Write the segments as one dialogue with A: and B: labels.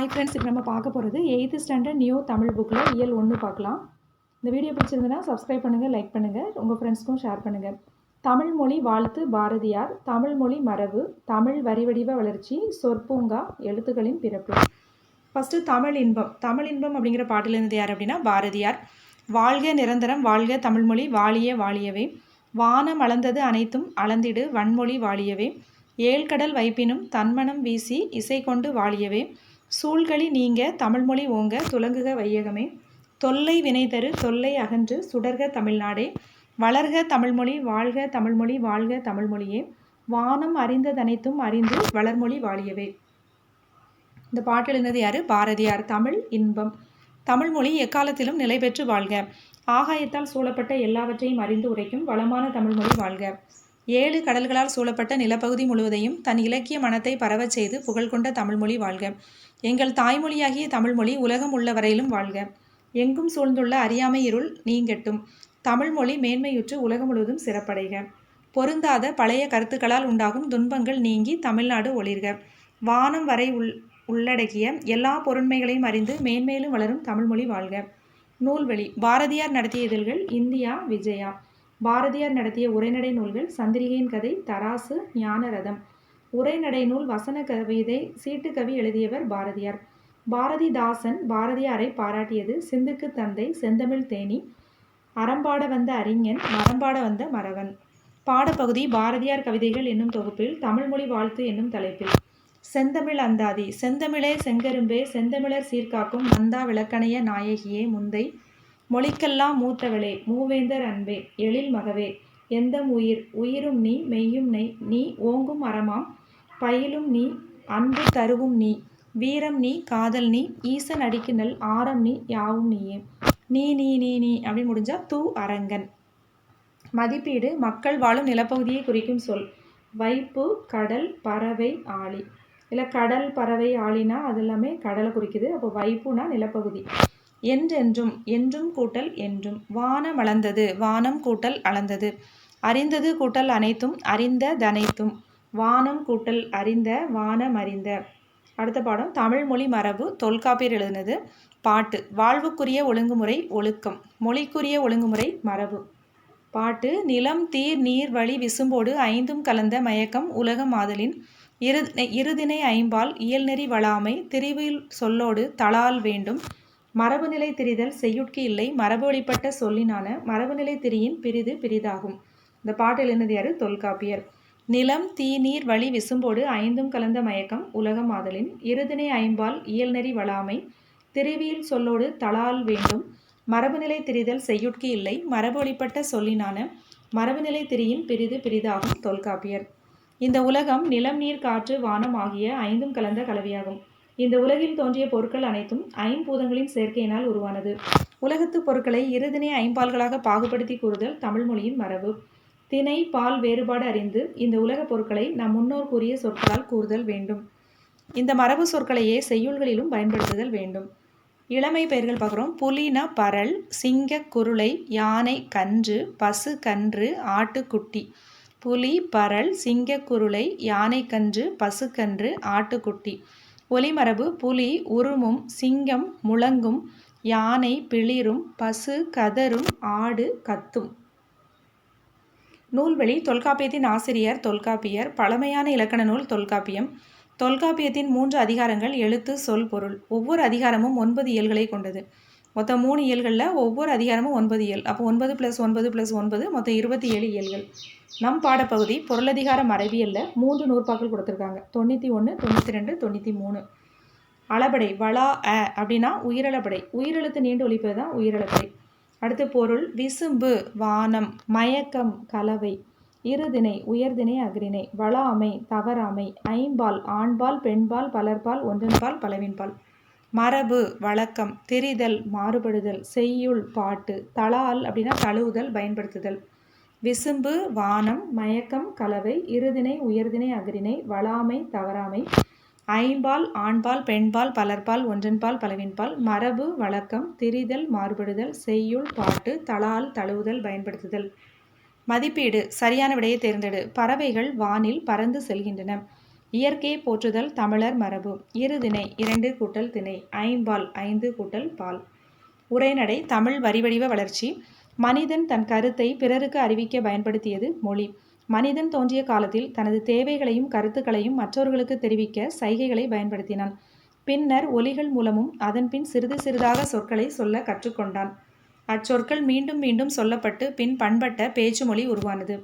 A: Hi friends இப்போ நம்ம பார்க்க போகிறது எயித்து ஸ்டாண்டர்ட் நியூ தமிழ் புக்கில் இயல் ஒன்று பார்க்கலாம். இந்த வீடியோ பிடிச்சிருந்ததுன்னா சப்ஸ்கிரைப் பண்ணுங்கள் லைக் பண்ணுங்கள் உங்கள் ஃப்ரெண்ட்ஸ்க்கும் ஷேர் பண்ணுங்கள் தமிழ் மொழி வாழ்த்து பாரதியார். தமிழ் மொழி மரபு தமிழ் வரிவடிவ வளர்ச்சி சொற்பூங்கா எழுத்துக்களின் பிறப்பு. ஃபஸ்ட்டு தமிழ் இன்பம். தமிழ் இன்பம் அப்படிங்கிற பாட்டிலிருந்து யார் அப்படின்னா பாரதியார். வாழ்க நிரந்தரம் வாழ்க தமிழ்மொழி வாழிய வாழியவே. வானம் அளந்தது அனைத்தும் அளந்திடு வன்மொழி வாழியவே. ஏழ்கடல் வைப்பினும் தன்மனம் வீசி இசை கொண்டு வாழியவே. சூழ்களி நீங்க தமிழ்மொழி ஓங்க துலங்குக வையகமே. தொல்லை வினைதரு தொல்லை அகன்று சுடர்க தமிழ்நாடே. வளர்க தமிழ்மொழி வாழ்க தமிழ்மொழி வாழ்க தமிழ்மொழியே வானம் அறிந்ததனைத்தும் அறிந்து வளர்மொழி வாழியவே. இந்த பாட்டு எழுந்தது யாரு? பாரதியார். தமிழ் இன்பம். தமிழ்மொழி எக்காலத்திலும் நிலை பெற்று வாழ்க. ஆகாயத்தால் சூழப்பட்ட எல்லாவற்றையும் அறிந்து உரைக்கும் வளமான தமிழ்மொழி வாழ்க. ஏழு கடல்களால் சூழப்பட்ட நிலப்பகுதி முழுவதையும் தன் இலக்கிய மனத்தை பரவச் செய்து புகழ்கொண்ட தமிழ்மொழி வாழ்க. எங்கள் தாய்மொழியாகிய தமிழ்மொழி உலகம் உள்ளவரையிலும் வாழ்க. எங்கும் சூழ்ந்துள்ள அறியாமை இருள் நீங்கட்டும். தமிழ்மொழி மேன்மையுற்று உலகம் முழுவதும் சிறப்படைக. பொருந்தாத பழைய கருத்துக்களால் உண்டாகும் துன்பங்கள் நீங்கி தமிழ்நாடு ஒளிர்க. வானம் வரை உள் உள்ளடக்கிய எல்லா பொருண்மைகளையும் அறிந்து மேன்மேலும் வளரும் தமிழ்மொழி வாழ்க. நூல்வழி. பாரதியார் நடத்திய இதழ்கள் இந்தியா விஜயா. பாரதியார் நடத்திய உரைநடை நூல்கள் சந்திரிகையின் கதை தராசு ஞானரதம். உரைநடை நூல் வசன கவிதை சீட்டுக்கவி எழுதியவர் பாரதியார். பாரதிதாசன் பாரதியாரை பாராட்டியது சிந்துக்கு தந்தை செந்தமிழ் தேனி. அறம்பாட வந்த அறிஞன் மரம்பாட வந்த மறவன் பாடப்பகுதி பாரதியார் கவிதைகள் என்னும் தொகுப்பில் தமிழ்மொழி வாழ்த்து என்னும் தலைப்பில். செந்தமிழ் அந்தாதி செந்தமிழே செங்கரும்பே செந்தமிழர் சீர்காக்கும் நந்தா விளக்கணைய நாயகியே முந்தை. மொழிக்கெல்லாம் மூத்தவளே மூவேந்தர் அன்பே எழில் மகவே. எந்தம் உயிர் உயிரும் நீ மெய்யும் நெய் நீ ஓங்கும் அறமாம். பயிலும் நீ அன்பு தருவும் நீ வீரம் நீ காதல் நீ ஈசன் அடிக்கு நல் ஆரம் நீ யாவும் நீயே. நீ நீ நீ நீ அப்படின்னு முடிஞ்சா தூ அரங்கன். மதிப்பீடு மக்கள் வாழும் நிலப்பகுதியை குறிக்கும் சொல். வைப்பு கடல் பறவை ஆளி இல்லை கடல் பறவை ஆளினா அது எல்லாமே கடலை குறிக்குது. அப்போ வைப்புனா நிலப்பகுதி. என்றென்றும் என்றும் கூட்டல் என்றும். வானம் அளந்தது வானம் கூட்டல் அளந்தது. அறிந்தது கூட்டல் அனைத்தும் அறிந்ததனைத்தும் வானம் கூட்டல் அறிந்த வானம் அறிந்த. அடுத்த பாடம் தமிழ் மொழி மரபு தொல்காப்பியர் எழுதினது பாட்டு வாழ்வுக்குரிய ஒழுங்குமுறை ஒழுக்கம். மொழிக்குரிய ஒழுங்குமுறை மரபு. பாட்டு நிலம் தீர் நீர் வழி விசும்போடு ஐந்தும் கலந்த மயக்கம் உலகம் மாதலின் இரு இருதினை ஐம்பால் இயல்நெறி வளாமை திரிவில் சொல்லோடு தளால் வேண்டும். மரபுநிலை திரிதல் செய்யுட்கு இல்லை மரபு வழிபட்ட சொல்லினான மரபுநிலை திரியின் பிரிது பிரிதாகும். இந்த பாட்டு எழுந்தது யாரு? தொல்காப்பியர். நிலம் தீ நீர் வழி விசும்போடு ஐந்தும் கலந்த மயக்கம் உலகம் ஆதலின். இருதினை ஐம்பால் இயல்நெறி வளாமை. திருவியில் சொல்லோடு தளால் வேண்டும். மரபுநிலை திரிதல் செய்யுட்கு இல்லை. மரபு வழிபட்ட சொல்லினான மரபுநிலை திரியின் பிரிது பிரிதாகும் தொல்காப்பியர். இந்த உலகம் நிலம் நீர் காற்று வானம் ஆகிய ஐந்தும் கலந்த கலவையாகும். இந்த உலகில் தோன்றிய பொருட்கள் அனைத்தும் ஐம்பூதங்களின் சேர்க்கையினால் உருவானது. உலகத்து பொருட்களை இருதினை ஐம்பால்களாக பாகுபடுத்தி கூறுதல் தமிழ் மொழியின் மரபு. திணை பால் வேறுபாடு அறிந்து இந்த உலகப் பொருட்களை நம் முன்னோர் கூறிய சொற்களால் கூறுதல் வேண்டும். இந்த மரபு சொற்களையே செய்யுள்களிலும் பயன்படுத்துதல் வேண்டும். இளமை பெயர்கள் பார்க்குறோம் புலின பரல் சிங்க குருளை யானை கன்று பசு கன்று ஆட்டுக்குட்டி புலி பரல் சிங்க குருளை யானை கன்று பசுக்கன்று ஆட்டுக்குட்டி ஒலிமரபு புலி உருமும் சிங்கம் முழங்கும் யானை பிளிரும் பசு கதரும் ஆடு கத்தும். நூல்வழி தொல்காப்பியத்தின் ஆசிரியர் தொல்காப்பியர் பழமையான இலக்கண நூல் தொல்காப்பியம். தொல்காப்பியத்தின் மூன்று அதிகாரங்கள் எழுத்து சொல் பொருள். ஒவ்வொரு அதிகாரமும் ஒன்பது இயல்களை கொண்டது. மொத்தம் மூணு இயல்களில் ஒவ்வொரு அதிகாரமும் ஒன்பது இயல். அப்போ ஒன்பது ப்ளஸ் ஒன்பது ப்ளஸ் ஒன்பது மொத்தம் இருபத்தி ஏழு இயல்கள். நம் பாடப்பகுதி பொருளதிகார மறைவியலில் மூன்று நூற்பாக்கள் கொடுத்துருக்காங்க. தொண்ணூற்றி ஒன்று தொண்ணூற்றி ரெண்டு தொண்ணூற்றி மூணு அளபடை வளா அ அப்படின்னா உயிரளபடை உயிரெழுத்து நீண்டு ஒழிப்பது தான் உயிரிழப்படை. அடுத்து பொருள் விசும்பு வானம் மயக்கம் கலவை இருதினை உயர்தினை அக்ரிணை வளாமை தவறாமை ஐம்பால் ஆண்பால் பெண்பால் பலர்பால் ஒன்றன்பால் பலவின்பால். மரபு வழக்கம் தெரிதல் மாறுபடுதல் செய்யுள் பாட்டு தளால் அப்படின்னா தழுவுதல் பயன்படுத்துதல். விசும்பு வானம் மயக்கம் கலவை இருதினை உயர்தினை அகிரினை வளாமை தவறாமை ஐம்பால் ஆண்பால் பெண்பால் பலர்பால் ஒன்றன்பால் பலவின்பால் மரபு வழக்கம் திரிதல் மாறுபடுதல் செய்யுள் பாட்டு தளால் தழுவுதல் பயன்படுத்துதல். மதிப்பீடு சரியான விடையை தேர்ந்தெடு. பறவைகள் வானில் பறந்து செல்கின்றன. இயற்கையை போற்றுதல் தமிழர் மரபு. இருதிணை இரண்டு கூட்டல் திணை. ஐம்பால் ஐந்து கூட்டல் பால். உரைநடை தமிழ் வரிவடிவ வளர்ச்சி. மனிதன் தன் கருத்தை பிறருக்கு அறிவிக்க பயன்படுத்தியது மொழி. மனிதன் தோன்றிய காலத்தில் தனது தேவைகளையும் கருத்துக்களையும் மற்றவர்களுக்கு தெரிவிக்க சைகைகளை பயன்படுத்தினான். பின்னர் ஒலிகள் மூலமும் அதன்பின் சிறிது சிறிதாக சொற்களை சொல்ல கற்றுக்கொண்டான். அச்சொற்கள் மீண்டும் மீண்டும் சொல்லப்பட்டு பின் பண்பட்ட பேச்சு மொழி உருவானது.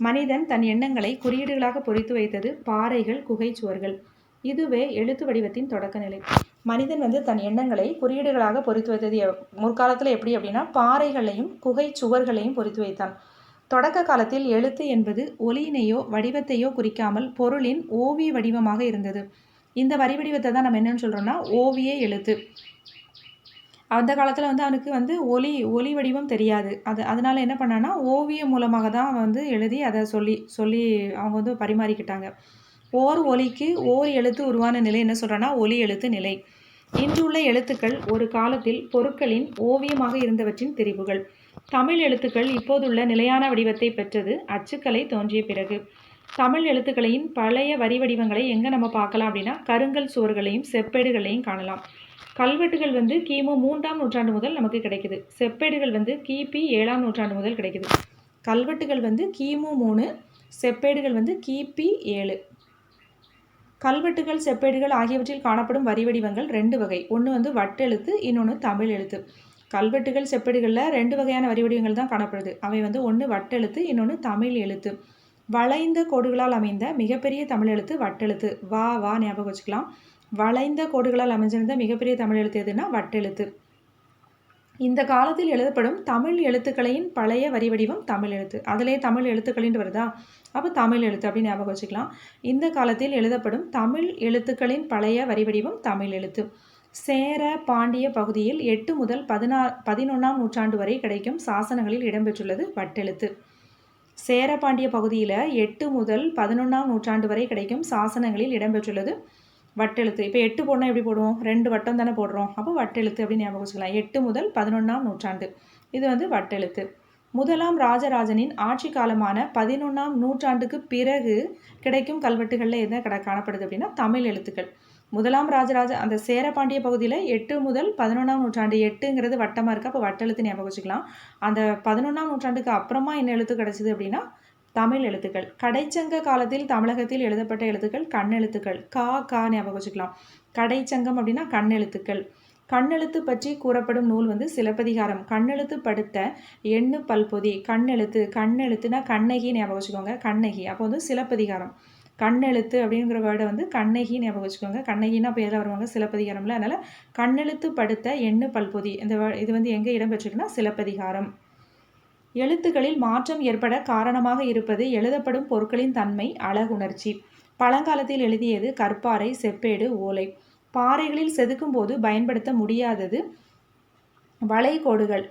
A: மனிதன் தன் எண்ணங்களை குறியீடுகளாக பொறித்து வைத்தது பாறைகள் குகைச்சுவர்கள். இதுவே எழுத்து வடிவத்தின் தொடக்க நிலை மனிதன் வந்து தன் எண்ணங்களை குறியீடுகளாக பொறித்து வைத்தது முற்காலத்தில் எப்படி அப்படின்னா பாறைகளையும் குகை சுவர்களையும் பொறித்து வைத்தான். தொடக்க காலத்தில் எழுத்து என்பது ஒலியினையோ வடிவத்தையோ குறிக்காமல் பொருளின் ஓவிய வடிவமாக இருந்தது. இந்த வரி வடிவத்தை தான் நம்ம என்னன்னு சொல்கிறோம்னா ஓவிய எழுத்து. அந்த காலத்தில் வந்து அவனுக்கு வந்து ஒலி ஒலி வடிவம் தெரியாது. அது அதனால் என்ன பண்ணான்னா ஓவியம் மூலமாக தான் அவன் வந்து எழுதி அதை சொல்லி சொல்லி அவங்க வந்து பரிமாறிக்கிட்டாங்க. ஓர் ஒலிக்கு ஓர் எழுத்து உருவான நிலை என்ன சொல்கிறேன்னா ஒலி எழுத்து நிலை. இன்றுள்ள எழுத்துக்கள் ஒரு காலத்தில் பொருட்களின் ஓவியமாக இருந்தவற்றின் தெரிவுகள். தமிழ் எழுத்துக்கள் இப்போதுள்ள நிலையான வடிவத்தை பெற்றது. அச்சுக்கலை தோன்றிய பிறகு. தமிழ் எழுத்துக்களின் பழைய வரி வடிவங்களை எங்கே நம்ம பார்க்கலாம் அப்படின்னா கருங்கல் சுவர்களையும் செப்பேடுகளையும் காணலாம். கல்வெட்டுகள் வந்து கிமு மூன்றாம் நூற்றாண்டு முதல் நமக்கு கிடைக்குது. செப்பேடுகள் வந்து கிபி ஏழாம் நூற்றாண்டு முதல் கிடைக்குது. கல்வெட்டுகள் வந்து கிமு மூணு செப்பேடுகள் வந்து கிபி ஏழு. கல்வெட்டுகள் செப்பேடுகள் ஆகியவற்றில் காணப்படும் வரி வடிவங்கள் ரெண்டு வகை. ஒன்று வந்து வட்டெழுத்து இன்னொன்று தமிழ் எழுத்து. கல்வெட்டுகள் செப்பேடுகளில் ரெண்டு வகையான வரி வடிவங்கள் தான் காணப்படுது. அவை வந்து ஒன்று வட்டெழுத்து இன்னொன்று தமிழ் எழுத்து. வளைந்த கோடுகளால் அமைந்த மிகப்பெரிய தமிழ் எழுத்து வட்டெழுத்து. வா வா ஞாபகம் வச்சுக்கலாம். வளைந்த கோடுகளால் அமைஞ்சிருந்த மிகப்பெரிய தமிழ் எழுத்து எதுனா வட்டெழுத்து. இந்த காலத்தில் எழுதப்படும் தமிழ் எழுத்துக்களையின் பழைய வரி வடிவம் தமிழ் எழுத்து. அதிலே தமிழ் எழுத்துக்களின் வருதா? அப்போ தமிழ் எழுத்து அப்படின்னு ஞாபகம் வச்சுக்கலாம். இந்த காலத்தில் எழுதப்படும் தமிழ் எழுத்துக்களின் பழைய வரி வடிவம் தமிழ் எழுத்து. சேர பாண்டிய பகுதியில் எட்டு முதல் பதினா பதினொன்றாம் நூற்றாண்டு வரை கிடைக்கும் சாசனங்களில் இடம்பெற்றுள்ளது வட்டெழுத்து. சேர பாண்டிய பகுதியில் எட்டு முதல் பதினொன்றாம் நூற்றாண்டு வரை கிடைக்கும் சாசனங்களில் இடம்பெற்றுள்ளது வட்டெழுத்து. இப்போ எட்டு போடணும் எப்படி போடுவோம்? ரெண்டு வட்டம் தானே போடுறோம். அப்போ வட்டெழுத்து அப்படின்னு ஞாபகம் வச்சுக்கலாம். எட்டு முதல் பதினொன்றாம் நூற்றாண்டு. இது வந்து வட்டெழுத்து. முதலாம் ராஜராஜனின் ஆட்சி காலமான பதினொன்றாம் நூற்றாண்டுக்கு பிறகு கிடைக்கும் கல்வெட்டுகளில் என்ன கட காணப்படுது அப்படின்னா தமிழ் எழுத்துக்கள். முதலாம் ராஜராஜ அந்த சேரபாண்டிய பகுதியில் எட்டு முதல் பதினொன்றாம் நூற்றாண்டு எட்டுங்கிறது வட்டமாக இருக்குது அப்போ வட்டெழுத்து ஞாபகம் வச்சுக்கலாம். அந்த பதினொன்றாம் நூற்றாண்டுக்கு அப்புறமா என்ன எழுத்து கிடச்சிது அப்படின்னா தமிழ் எழுத்துக்கள். கடைச்சங்க காலத்தில் தமிழகத்தில் எழுதப்பட்ட எழுத்துக்கள் கண்ணெழுத்துக்கள். கா கா ஞாபகம் வச்சுக்கலாம். கடைச்சங்கம் அப்படின்னா கண்ணெழுத்துக்கள். கண்ணெழுத்து பற்றி கூறப்படும் நூல் வந்து சிலப்பதிகாரம். கண்ணெழுத்து படுத்த எண்ணு பல்பொதி. கண்ணெழுத்து கண்ணெழுத்துனா கண்ணகி ஞாபகம் வச்சுக்கோங்க. கண்ணகி. அப்போ வந்து சிலப்பதிகாரம். கண்ணெழுத்து அப்படிங்கிற வேர்டை வந்து கண்ணகி ஞாபகம் வச்சுக்கோங்க. கண்ணகின்னா அப்போ எதில் வருவாங்க? சிலப்பதிகாரம்ல. அதனால் கண்ணெழுத்து படுத்த எண்ணு பல்பொதி. இந்த இது வந்து எங்கே இடம்பெற்றிருக்குன்னா சிலப்பதிகாரம். எழுத்துக்களில் மாற்றம் ஏற்பட காரணமாக இருப்பது எழுதப்படும் பொருட்களின் தன்மை அழகுணர்ச்சி. பழங்காலத்தில் எழுதியது கற்பாறை செப்பேடு ஓலை. பாறைகளில் செதுக்கும் போது பயன்படுத்த முடியாதது வளைகோடுகள்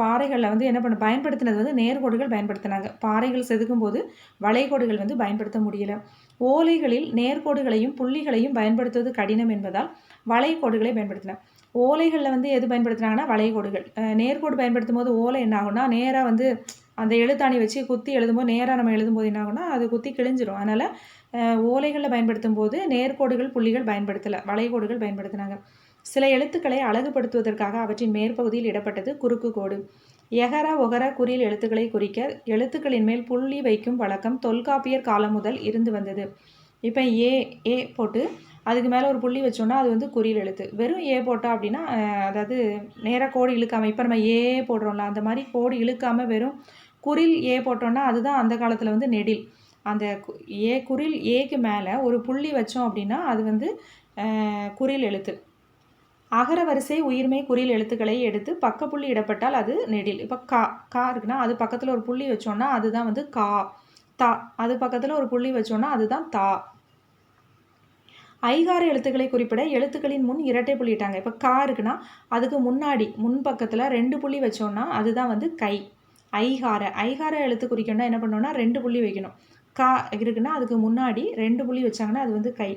A: பாறைகளில் வந்து என்ன பண்ண பயன்படுத்தினது வந்து நேர்கோடுகள் பயன்படுத்தினாங்க. பாறைகள் செதுக்கும் போது வளைகோடுகள் வந்து பயன்படுத்த முடியல. ஓலைகளில் நேர்கோடுகளையும் புள்ளிகளையும் பயன்படுத்துவது கடினம் என்பதால் வளைகோடுகளை பயன்படுத்தின ஓலைகளில் வந்து எது பயன்படுத்துனாங்கன்னா வளைகோடுகள். நேர்கோடு பயன்படுத்தும் போது ஓலை என்ன ஆகும்னா நேராக வந்து அந்த எழுத்தாணி வச்சு குத்தி எழுதும்போது நேராக நம்ம எழுதும்போது என்ன ஆகும்னா அது குத்தி கிழிஞ்சிரும். அதனால் ஓலைகளில் பயன்படுத்தும் போது நேர்கோடுகள் புள்ளிகள் பயன்படுத்தலை வளைகோடுகள் பயன்படுத்தினாங்க. சில எழுத்துக்களை அழகுபடுத்துவதற்காக அவற்றின் மேற்பகுதியில் இடப்பட்டது குறுக்கு கோடு. எகர ஒகர குறியில் எழுத்துக்களை குறிக்க எழுத்துக்களின் மேல் புள்ளி வைக்கும் வழக்கம் தொல்காப்பியர் காலம் முதல் இருந்து வந்தது. இப்போ ஏ ஏ போட்டு அதுக்கு மேலே ஒரு புள்ளி வச்சோன்னா அது வந்து குறியில் எழுத்து. வெறும் ஏ போட்டோம் அப்படின்னா அதாவது நேராக கோடி இழுக்காமல் இப்போ நம்ம ஏ போடுறோம்ல அந்த மாதிரி கோடி இழுக்காமல் வெறும் குறில் ஏ போட்டோன்னா அதுதான் அந்த காலத்தில் வந்து நெடில். அந்த ஏ குறில் ஏக்கு மேலே ஒரு புள்ளி வச்சோம் அப்படின்னா அது வந்து குறில் எழுத்து. அகர வரிசை உயிர்மை குறியில் எழுத்துக்களை எடுத்து பக்க புள்ளி இடப்பட்டால் அது நெடில். இப்போ கா கா இருக்குன்னா அது பக்கத்தில் ஒரு புள்ளி வச்சோன்னா அதுதான் வந்து கா தா. அது பக்கத்தில் ஒரு புள்ளி வச்சோன்னா அதுதான் தா. ஐகார எழுத்துக்களை குறிப்பிட எழுத்துக்களின் முன் இரட்டை புள்ளிட்டாங்க இப்போ கா இருக்குன்னா அதுக்கு முன்னாடி முன் பக்கத்தில் ரெண்டு புள்ளி வச்சோன்னா அதுதான் வந்து கை. ஐகார ஐகார எழுத்து குறிக்கணும்னா என்ன பண்ணோன்னா ரெண்டு புள்ளி வைக்கணும். கா இருக்குன்னா அதுக்கு முன்னாடி ரெண்டு புள்ளி வச்சாங்கன்னா அது வந்து கை.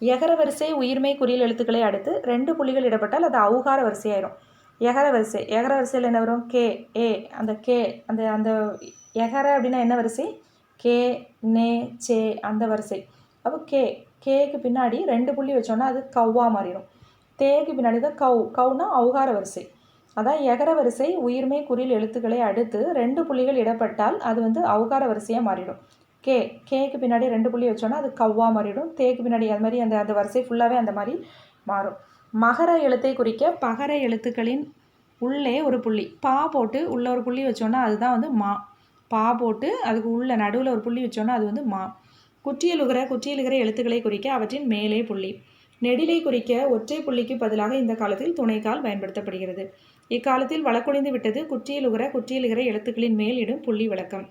A: எகர வரிசை உயிர்மை குறியல் எழுத்துக்களை அடுத்து ரெண்டு புள்ளிகள் இடப்பட்டால் அது அவுகார வரிசையாயிரும். எகர வரிசை. எகர வரிசையில் என்ன வரும்? கே ஏ அந்த கே அந்த அந்த எகர அப்படின்னா என்ன வரிசை? கே நே சே அந்த வரிசை. அப்போ கே கேக்கு பின்னாடி ரெண்டு புள்ளி வச்சோன்னா அது கவ்வா மாறிடும். தேக்கு பின்னாடி தான் கவ். கவுனா அவுகார வரிசை. அதான் எகர வரிசை உயிர்மை குறியில் எழுத்துக்களை அடுத்து ரெண்டு புள்ளிகள் இடப்பட்டால் அது வந்து அவுகார வரிசையாக மாறிடும். கே கேக்கு பின்னாடி ரெண்டு புள்ளி வச்சோன்னா அது கவ்வா மாறிடும். தேக்கு பின்னாடி அது மாதிரி அந்த அந்த வரிசை ஃபுல்லாகவே அந்த மாதிரி மாறும். மகர எழுத்தை குறிக்க பகர எழுத்துக்களின் உள்ளே ஒரு புள்ளி. பா போட்டு உள்ள ஒரு புள்ளி வச்சோன்னா அதுதான் வந்து மா. பா போட்டு அதுக்கு உள்ள நடுவில் ஒரு புள்ளி வச்சோன்னா அது வந்து மா. குற்றியலுகிற குற்றியலுகிற எழுத்துக்களை குறிக்க அவற்றின் மேலே புள்ளி. நெடிலை குறிக்க ஒற்றை புள்ளிக்கு பதிலாக இந்த காலத்தில் துணைக்கால் பயன்படுத்தப்படுகிறது. இக்காலத்தில் வழக்குழிந்து விட்டது குற்றியலுகிற குற்றியலுகிற எழுத்துக்களின் மேலிடும் புள்ளி விளக்கம்.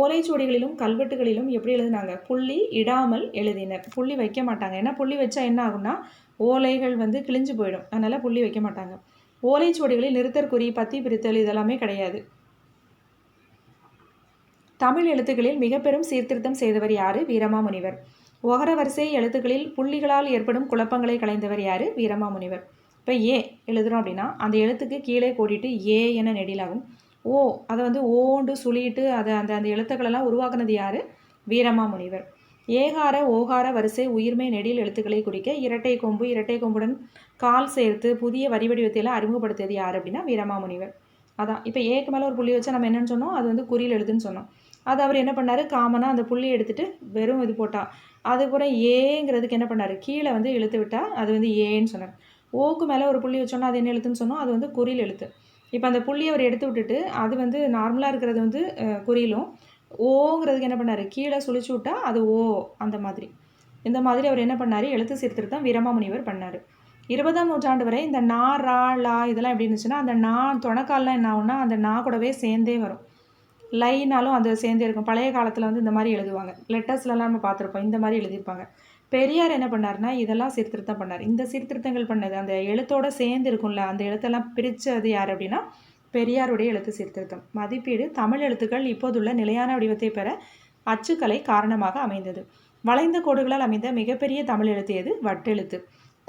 A: ஓலைச்சுவடிகளிலும் கல்வெட்டுகளிலும் எப்படி எழுதினாங்க? புள்ளி இடாமல் எழுதினர் புள்ளி வைக்க மாட்டாங்க. ஏன்னா புள்ளி வச்சா என்ன ஆகும்னா ஓலைகள் வந்து கிழிஞ்சு போயிடும். அதனால் புள்ளி வைக்க மாட்டாங்க. ஓலைச்சுவடிகளில் நிறுத்தற்குறி பத்தி பிரித்தல் இதெல்லாமே கிடையாது. தமிழ் எழுத்துக்களில் மிக பெரும் சீர்திருத்தம் செய்தவர் யாரு? வீரமாமுனிவர். ஒகர வரிசை எழுத்துக்களில் புள்ளிகளால் ஏற்படும் குழப்பங்களை களைந்தவர் யாரு? வீரமாமுனிவர். இப்போ ஏ எழுதுகிறோம் அப்படின்னா அந்த எழுத்துக்கு கீழே கோடிட்டு ஏ என நெடிலாகும். ஓ அதை வந்து ஓண்டு சுழிட்டு அதை அந்த அந்த எழுத்துக்களெல்லாம் உருவாக்குனது யார்? வீரமாமுனிவர். ஏகார ஓகார வரிசை உயிர்மை நெடில் எழுத்துக்களை குறிக்க இரட்டை கொம்பு இரட்டை கொம்புடன் கால் சேர்த்து புதிய வரி வடிவத்தையெல்லாம் அறிமுகப்படுத்தியது யார் அப்படின்னா வீரமாமுனிவர். அதான் இப்போ ஏக்கு மேலே ஒரு புள்ளி வச்சா நம்ம என்னென்னு சொன்னோம்? அது வந்து குறியில் எழுதுன்னு சொன்னோம். அது அவர் என்ன பண்ணார்? காமனாக அந்த புள்ளி எடுத்துகிட்டு வெறும் இது போட்டால் அதுக்கப்புறம் ஏங்கிறதுக்கு என்ன பண்ணார்? கீழே வந்து இழுத்து விட்டால் அது வந்து ஏன்னு சொன்னார். ஓக்கு மேலே ஒரு புள்ளி வச்சோன்னா அது என்ன எழுத்துன்னு சொன்னோம்? அது வந்து குறியில் எழுத்து. இப்போ அந்த புள்ளியை அவர் எடுத்து விட்டுட்டு அது வந்து நார்மலாக இருக்கிறது வந்து குறியிலும் ஓங்கிறதுக்கு என்ன பண்ணார்? கீழே சுழிச்சு விட்டா அது ஓ அந்த மாதிரி. இந்த மாதிரி அவர் என்ன பண்ணார்? எழுத்து சீர்திருத்தம் வீரமாமுனிவர் பண்ணார். இருபதாம் நூற்றாண்டு வரை இந்த நா ரா லா இதெல்லாம் எப்படி இருந்துச்சுன்னா அந்த நா தொணக்கால்லாம் என்ன ஆகும்னா அந்த நா கூடவே சேர்ந்தே வரும். லைனாலும் அது சேர்ந்தே இருக்கும். பழைய காலத்தில் வந்து இந்த மாதிரி எழுதுவாங்க. லெட்டர்ஸ்லலாம் நம்ம பார்த்துருப்போம். இந்த மாதிரி எழுதியிருப்பாங்க. பெரியார் என்ன பண்ணார்னா இதெல்லாம் சீர்திருத்தம் பண்ணார். இந்த சீர்திருத்தங்கள் பண்ணது அந்த எழுத்தோட சேர்ந்து இருக்கும்ல அந்த எழுத்தெல்லாம் பிரித்தது யார் அப்படின்னா பெரியாருடைய எழுத்து சீர்திருத்தம். மதிப்பீடு தமிழ் எழுத்துக்கள் இப்போதுள்ள நிலையான வடிவத்தை பெற அச்சுக்கலை காரணமாக அமைந்தது. வளைந்த கோடுகளால் அமைந்த மிகப்பெரிய தமிழ் எழுத்து எது? வட்டெழுத்து.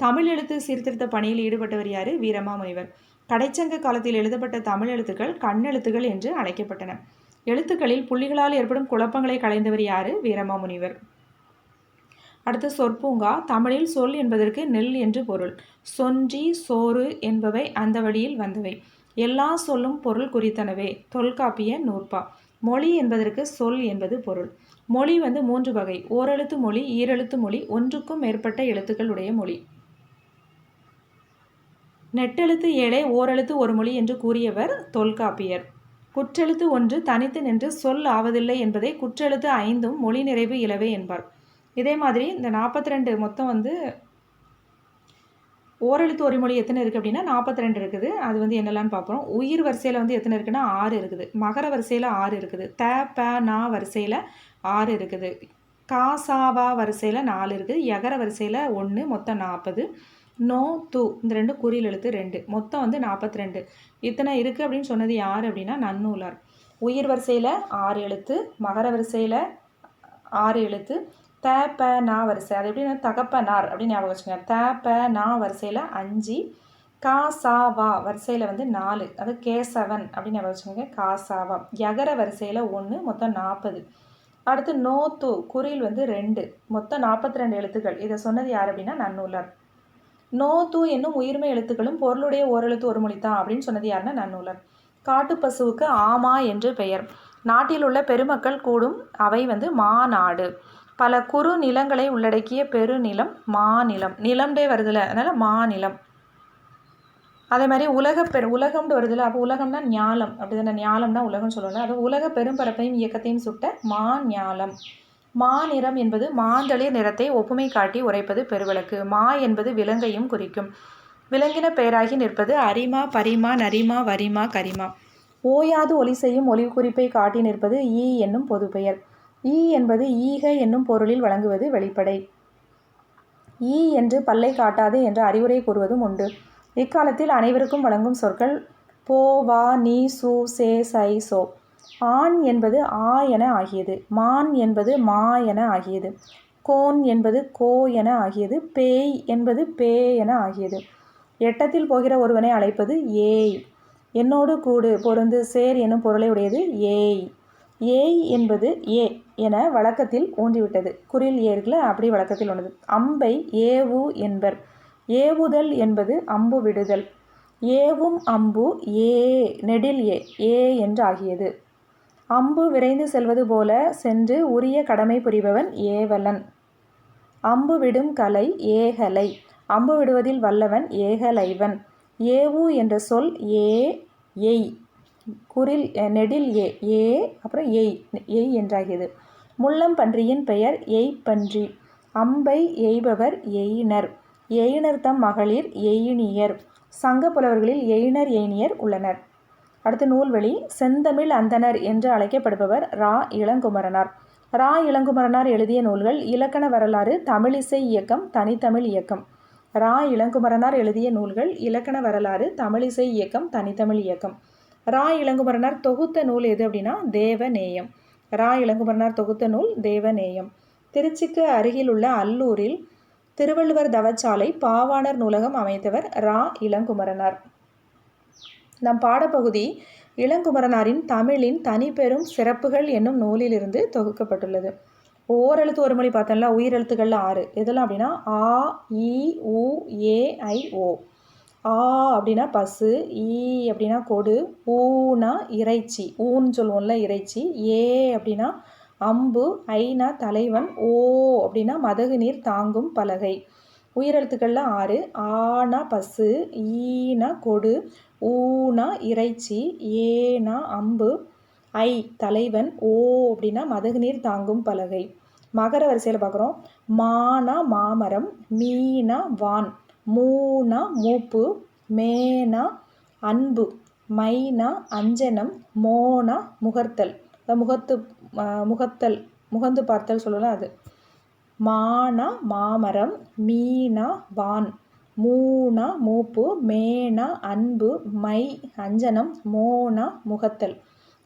A: தமிழ் எழுத்து சீர்திருத்த பணியில் ஈடுபட்டவர் யார்? வீரமாமுனிவர். கடைச்சங்க காலத்தில் எழுதப்பட்ட தமிழ் எழுத்துக்கள் கண்ணெழுத்துகள் என்று அழைக்கப்பட்டன. எழுத்துக்களில் புள்ளிகளால் ஏற்படும் குழப்பங்களை களைந்தவர் யார்? வீரமாமுனிவர். அடுத்து சொற்பூங்கா தமிழில் சொல் என்பதற்கு நெல் என்று பொருள். சொன்றி சோறு என்பவை அந்த வழியில் வந்தவை. எல்லா சொல்லும் பொருள் குறித்தனவே. தொல்காப்பிய நூற்பா. மொழி என்பதற்கு சொல் என்பது பொருள். மொழி வந்து மூன்று வகை. ஓரெழுத்து மொழி ஈரெழுத்து மொழி ஒன்றுக்கும் மேற்பட்ட எழுத்துக்கள் உடைய மொழி. நெட்டெழுத்து ஏழை ஓரெழுத்து ஒரு மொழி என்று கூறியவர் தொல்காப்பியர் குற்றெழுத்து ஒன்று தனித்து நின்று சொல் ஆவதில்லை என்பதை குற்றெழுத்து ஐந்தும் மொழி நிறைவு இலவே என்பார். இதே மாதிரி இந்த நாற்பத்தி ரெண்டு மொத்தம் வந்து ஓரெழுத்து ஒரு மொழி எத்தனை இருக்குது அப்படின்னா நாற்பத்தி ரெண்டு இருக்குது. அது வந்து என்னெல்லாம்னு பார்ப்போம். உயிர் வரிசையில் வந்து எத்தனை இருக்குன்னா ஆறு இருக்குது. மகர வரிசையில் ஆறு இருக்குது. த ப நா வரிசையில் ஆறு இருக்குது. காசாவா வரிசையில் நாலு இருக்குது எகர வரிசையில் ஒன்று மொத்தம் நாற்பது நோ து இந்த ரெண்டு குறியில் எழுத்து ரெண்டு. மொத்தம் வந்து நாற்பத்தி ரெண்டு இத்தனை இருக்குது அப்படின்னு சொன்னது யார் அப்படின்னா நன்னூலார். உயிர் வரிசையில் ஆறு எழுத்து மகர வரிசையில் ஆறு எழுத்து த ப நா வரிசை. அது எப்படின்னா தகப்பனார் அப்படின்னு ஞாபகம் வச்சுங்க த ப நா வரிசையில் அஞ்சு கா சா வா வரிசையில் வந்து நாலு. அது கேசவன் அப்படின்னு ஞாபகம் வச்சுக்கோங்க. காசாவா யகர வரிசையில் ஒன்று மொத்தம் நாற்பது அடுத்து நோத்து குறில் வந்து ரெண்டு. மொத்தம் நாற்பத்தி ரெண்டு எழுத்துக்கள். இதை சொன்னது யார் அப்படின்னா? நன்னூலர். நோத்து என்னும் உயிர்மை எழுத்துக்களும் பொருளுடைய ஓரெழுத்து ஒரு மொழி தான் அப்படின்னு சொன்னது யாருன்னா? நன்னூலர். காட்டுப்பசுவுக்கு ஆமா என்று பெயர். நாட்டில் உள்ள பெருமக்கள் கூடும் அவை வந்து மாநாடு பல குறு நிலங்களை உள்ளடக்கிய பெருநிலம் மாநிலம். நிலம்டே வருதுல அதனால் மாநிலம். அதே மாதிரி உலக பெரு உலகம்னு வருதுல அப்போ உலகம்னா ஞாலம். அப்படி தானே ஞாலம்னா உலகம் சொல்லணும் அது உலக பெரும்பரப்பையும் இயக்கத்தையும் சுட்ட மா ஞாலம் மா நிறம் என்பது மாந்தளிர் நிறத்தை ஒப்புமை காட்டி உரைப்பது பெருவிளக்கு. மா என்பது விலங்கையும் குறிக்கும். விலங்கின பெயராகி நிற்பது அரிமா பரிமா நரிமா வரிமா கரிமா. ஓயாது ஒலி செய்யும் ஒலி குறிப்பை காட்டி நிற்பது ஈ என்னும் பொது பெயர் ஈ என்பது ஈக என்னும் பொருளில் வழங்குவது வெளிப்படை. ஈ என்று பல்லை காட்டாது என்ற அறிவுரை கூறுவதும் உண்டு. இக்காலத்தில் அனைவருக்கும் வழங்கும் சொற்கள் போ வா நீ சு சே சை சோ. ஆண் என்பது ஆ என ஆகியது. மான் என்பது மா என ஆகியது. கோன் என்பது கோ என ஆகியது. பேய் என்பது பே என ஆகியது. எட்டத்தில் போகிற ஒருவனை அழைப்பது ஏய். என்னோடு கூடு. பொருந்து சேர் என்னும் பொருளை உடையது ஏய். ஏய் என்பது ஏ என வழக்கத்தில் ஊன்றிவிட்டது. குறில் ஏர்களை அப்படி வழக்கத்தில் உள்ளது அம்பை ஏவு என்பர். ஏவுதல் என்பது அம்பு விடுதல். ஏவும் அம்பு ஏ நெடில் ஏ ஏ என்று ஆகியது. அம்பு விரைந்து செல்வது போல சென்று உரிய கடமை புரிபவன் ஏவலன். அம்பு விடும் கலை ஏகலை. அம்பு விடுவதில் வல்லவன் ஏகலைவன். ஏவு என்ற சொல் ஏ எய் குரில் நெடில் ஏ ஏ அப்புறம் எய் எய் என்றாகியது. முள்ளம் பன்றியின் பெயர் எய்ப்பன்றி அம்பை எய்பவர் எயினர். எயினர் தம் மகளிர் எயினியர். சங்க புலவர்களில் எயினர் எயினியர் உள்ளனர். அடுத்து நூல்வழி செந்தமிழ் அந்தனர் என்று அழைக்கப்படுபவர் ரா. இளங்குமரனார். ரா. இளங்குமரனார் எழுதிய நூல்கள் இலக்கண வரலாறு தமிழிசை இயக்கம் தனித்தமிழ் இயக்கம். ரா. இளங்குமரனார் எழுதிய நூல்கள் இலக்கண வரலாறு தமிழிசை இயக்கம் தனித்தமிழ் இயக்கம். ரா இளங்குமரனார் தொகுத்த நூல் எது அப்படின்னா தேவநேயம். ரா இளங்குமரனார் தொகுத்த நூல் தேவநேயம். திருச்சிக்கு அருகில் உள்ள அல்லூரில் திருவள்ளுவர் தவச்சாலை பாவாணர் நூலகம் அமைத்தவர் ரா இளங்குமரனார். நம் பாடப்பகுதி இளங்குமரனாரின் தமிழின் தனிப்பெரும் சிறப்புகள் என்னும் நூலிலிருந்து தொகுக்கப்பட்டுள்ளது. ஓரெழுத்து ஒரு மொழி பார்த்தோம்ல உயிரெழுத்துக்களில் ஆறு. எதெல்லாம் அப்படின்னா ஆ இ உ ஏ ஐ ஓ. ஆ அப்படின்னா பசு ஈ அப்படின்னா கொடு ஊனா இறைச்சி ஊன்னு சொல்லுவோம்ல இறைச்சி ஏ அப்படின்னா அம்பு ஐனா தலைவன் ஓ அப்படின்னா மதகு நீர் தாங்கும் பலகை. உயிரெழுத்துக்களில் ஆறு ஆனா பசு ஈனா கொடு ஊனா இறைச்சி ஏனா அம்பு ஐ தலைவன் ஓ அப்படின்னா மதகு நீர் தாங்கும் பலகை. மகர வரிசையில் பார்க்குறோம் மானா மாமரம் மீனா வான். மூனா மூப்பு மேனா அன்பு மைனா அஞ்சனம் மோனா முகர்த்தல். முகத்து முகத்தல் முகந்து பார்த்தல் சொல்லலாம் அது. மானா மாமரம் மீனா வான். மூனா மூப்பு மேனா அன்பு மை அஞ்சனம் மோனா முகத்தல்.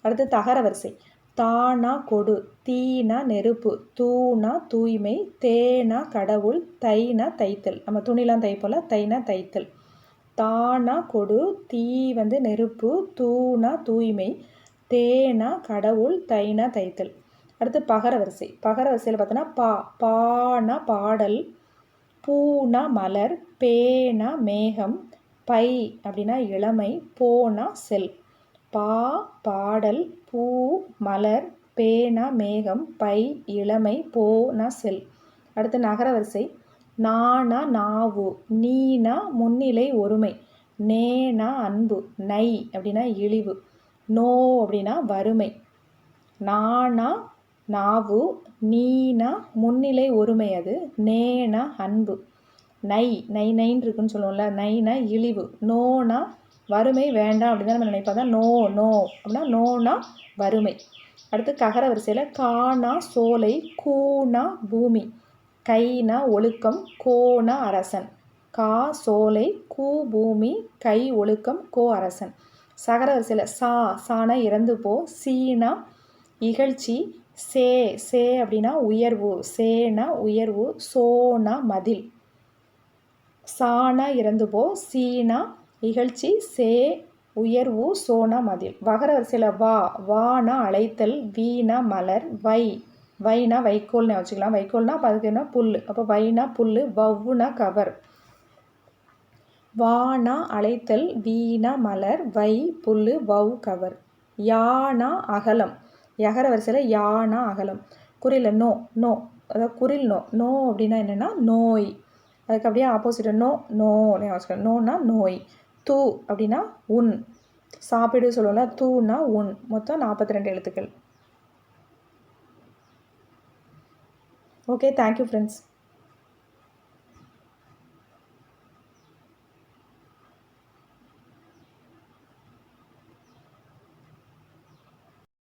A: அடுத்து தகர வரிசை. தானா கொடு தீனா நெருப்பு தூணா தூய்மை தேனா கடவுள் தைனா தைத்தல். நம்ம துணிலாம் தைப்போல தைனா தைத்தல். தானா கொடு தீ வந்து நெருப்பு தூணா தூய்மை தேனா கடவுள் தைனா தைத்தல். அடுத்து பகர வரிசை. பகர வரிசையில் பார்த்தோன்னா பா பானா பாடல் பூனா மலர் பேனா மேகம் பை அப்படின்னா இளமை போனா செல். பா பாடல் பூ மலர் பேனா மேகம் பை இளமை போனா செல். அடுத்து நகர வரிசை. நானா நாவு நீனா முன்னிலை ஒருமை. நேனா அன்பு. நை அப்படின்னா இழிவு. நோ அப்படின்னா வறுமை. நானா நாவு நீனா முன்னிலை ஒருமை அது. நேனா அன்பு. நை நை நைன்னு இருக்குன்னு சொல்லுவோம்ல. நைனா இழிவு. நோனா வறுமை வேண்டாம் அப்படின்னு நம்ம நினைப்போம். நோ நோ அப்படின்னா நோனா வறுமை. அடுத்து ககர வரிசையில் கானா சோலை கூனா பூமி. கைனா ஒழுக்கம் கோனா அரசன். கா சோலை கூ பூமி கை ஒழுக்கம் கோ அரசன். சகர வரிசையில் சா சானா இறந்து போ சீனா இகழ்ச்சி சே சே அப்படின்னா உயர்வு சேனா உயர்வு சோனா மதில். சானா இறந்து போ சீனா இகழ்ச்சி சே உயர்வு சோனா மதில். வகர வரிசையில் வா வானா அழைத்தல் வீணா மலர் வை. வைனா வைக்கோல்னு வச்சுக்கலாம். வைக்கோல்னா அப்போ அதுக்கு என்ன? புல் அப்போ வைனா புல் வவ்வுனா கவர். வானா அழைத்தல் வீணா மலர் வை புல் வவ் கவர். யானா அகலம். யகர வரிசையில் யானா அகலம். குறியில் நோ நோ. அதாவது குறில் நோ. நோ அப்படின்னா என்னென்னா நோய். அதுக்கு அப்படியே ஆப்போசிட் நோ நோ வச்சுக்கலாம் நோன்னா நோய். தூ அப்படின்னா உன். சாப்பிடு சொல்லுவோம்ல தூன்னா உன். மொத்தம் நாற்பத்தி ரெண்டு எழுத்துக்கள் ஓகே தேங்க்யூ ஃப்ரெண்ட்ஸ்